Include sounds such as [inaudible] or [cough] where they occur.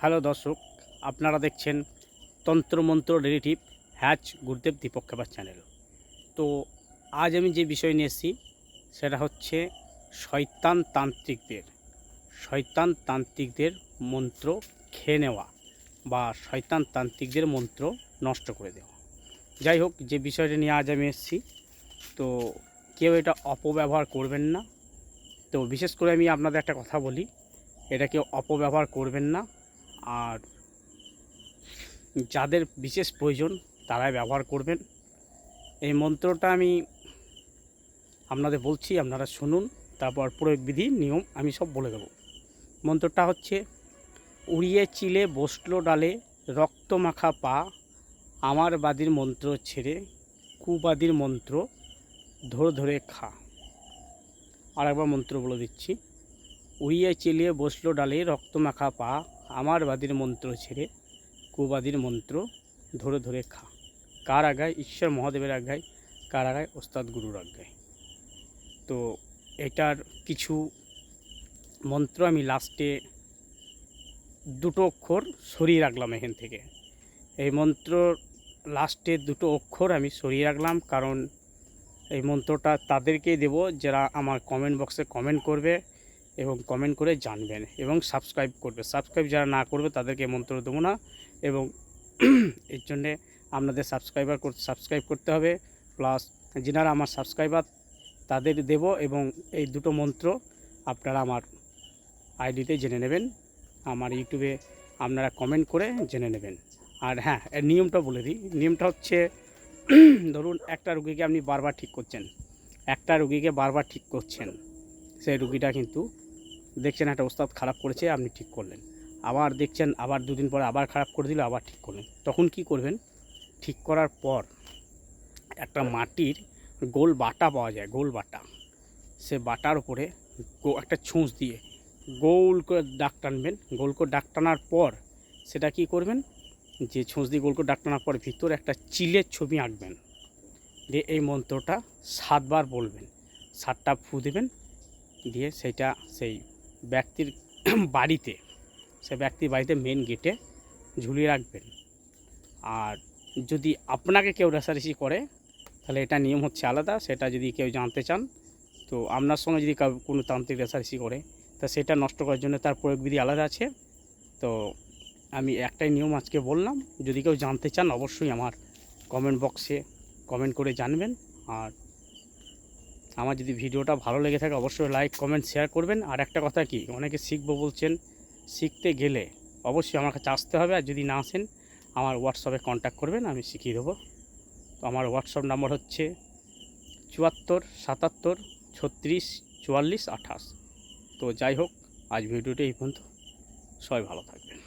Hello দর্শক, আপনারা দেখছেন তন্ত্রমন্ত্র রিলেটিভ হ্যাচ গুরুদেব দীপক চ্যানেল তো আজ আমি যে বিষয় নিয়ে এসেছি, সেটা হচ্ছে শয়তান তান্ত্রিকদের শয়তান তান্ত্রিকদের মন্ত্র খেয়ে নেওয়া বা শয়তান তান্ত্রিকদের মন্ত্র নষ্ট করে দেওয়া। যাই হোক, যে বিষয়টা নিয়ে আজ আমি এসেছি, তো কেউ এটা অপব্যবহার করবেন না। তো বিশেষ করে আমি আপনাদের একটা কথা বলি, এটা কেউ অপব্যবহার করবেন না। আর যাদের বিশেষ প্রয়োজন তারাই ব্যবহার করবেন। এই মন্ত্রটা আমি আপনাদের বলছি, আপনারা শুনুন, তারপর প্রয়োগ বিধি, নিয়ম আমি সব বলে দেবো। মন্ত্রটা হচ্ছে, উড়িয়ে চিলে বসল ডালে, রক্ত মাখা পা, আমার বাদির মন্ত্র ছেড়ে, কুবাদির মন্ত্র ধরে ধরে খা। আর একবার মন্ত্র বলে দিচ্ছি, উড়িয়ে চিলিয়ে বসল ডালে, রক্ত মাখা পা আমার বাদির মন্ত্র ছেড়ে, কুবাদির মন্ত্র ধরে ধরে খা। কার আগায় ঈশ্বর মহাদেবের আজ্ঞায়। কার আগায় ওস্তাদ গুরুর আজ্ঞায়। তো এটার কিছু মন্ত্র আমি লাস্টে দুটো অক্ষর সরিয়ে রাখলাম এখান থেকে। এই মন্ত্র লাস্টে দুটো অক্ষর আমি সরিয়ে রাখলাম কারণ এই মন্ত্রটা তাদেরকেই দেব যারা আমার কমেন্ট বক্সে কমেন্ট করবে। এবং কমেন্ট করে জানবেন এবং সাবস্ক্রাইব করবে। সাবস্ক্রাইব যারা না করবে, তাদেরকে মন্ত্র দেবো না এবং [clears throat] এর জন্যে আপনাদের সাবস্ক্রাইবার সাবস্ক্রাইব করতে হবে। প্লাস যিনারা আমার সাবস্ক্রাইবার তাদের দেব এবং এই দুটো মন্ত্র আপনারা আমার আইডিতে জেনে নেবেন। আমার ইউটিউবে আপনারা কমেন্ট করে জেনে নেবেন। আর হ্যাঁ এর নিয়মটা বলে দিই। নিয়মটা হচ্ছে [clears throat] ধরুন একটা রুগীকে আপনি বারবার ঠিক করছেন। একটা রুগীকে বারবার ঠিক করছেন, সেই রুগীটা কিন্তু দেখছেন একটা ওস্তাদ খারাপ করেছে, আপনি ঠিক করলেন। আবার দেখছেন, আবার দুদিন পরে আবার খারাপ করে দিল, আবার ঠিক করলেন। তখন কি করবেন? ঠিক করার পর একটা মাটির গোল বাটা পাওয়া যায়, গোল বাটা। সে বাটার উপরে একটা ছুঁচ দিয়ে গোল করে ডাক টানবেন। গোল করে ডাক টানার পর সেটা কি করবেন? যে ছুঁচ দিয়ে গোল করে ডাক টানার পর ভিতরে একটা চিলের ছবি আঁকবেন। দিয়ে এই মন্ত্রটা সাতবার বলবেন। সাতটা ফু দেবেন। দিয়ে সেটা সেই ব্যক্তির [clears throat] বাড়িতে, সে ব্যক্তির বাড়িতে মেন গেটে ঝুলিয়ে রাখবেন। আর যদি আপনাকে কেউ রেসারেসি করে, তাহলে এটা নিয়ম হচ্ছে আলাদা, সেটা যদি কেউ জানতে চান, তো আপনার সঙ্গে যদি কোনো তান্ত্রিক রেসারেসি করে, তা সেটা নষ্ট করার জন্য তার প্রয়োগবিধি আলাদা আছে। তো আমি একটাই নিয়ম আজকে বললাম, যদি কেউ জানতে চান, অবশ্যই আমার কমেন্ট বক্সে কমেন্ট করে জানবেন। আর আমার যদি ভিডিওটা ভালো লেগে থাকে অবশ্যই লাইক কমেন্ট শেয়ার করবেন। আর একটা কথা কি, অনেকে শিখব বলছেন, শিখতে গেলে অবশ্যই আমার কাছে আসতে হবে। আর যদি না আসেন, আমার হোয়াটসঅ্যাপে কন্ট্যাক্ট করবেন, আমি শিখিয়ে দেবো। তো আমার হোয়াটসঅ্যাপ নাম্বার হচ্ছে চুয়াত্তর, সাতাত্তর, ছত্রিশ, চুয়াল্লিশ, আঠাশ। তো যাই হোক, আজ ভিডিওটা এই পর্যন্ত। সবাই ভালো থাকবেন।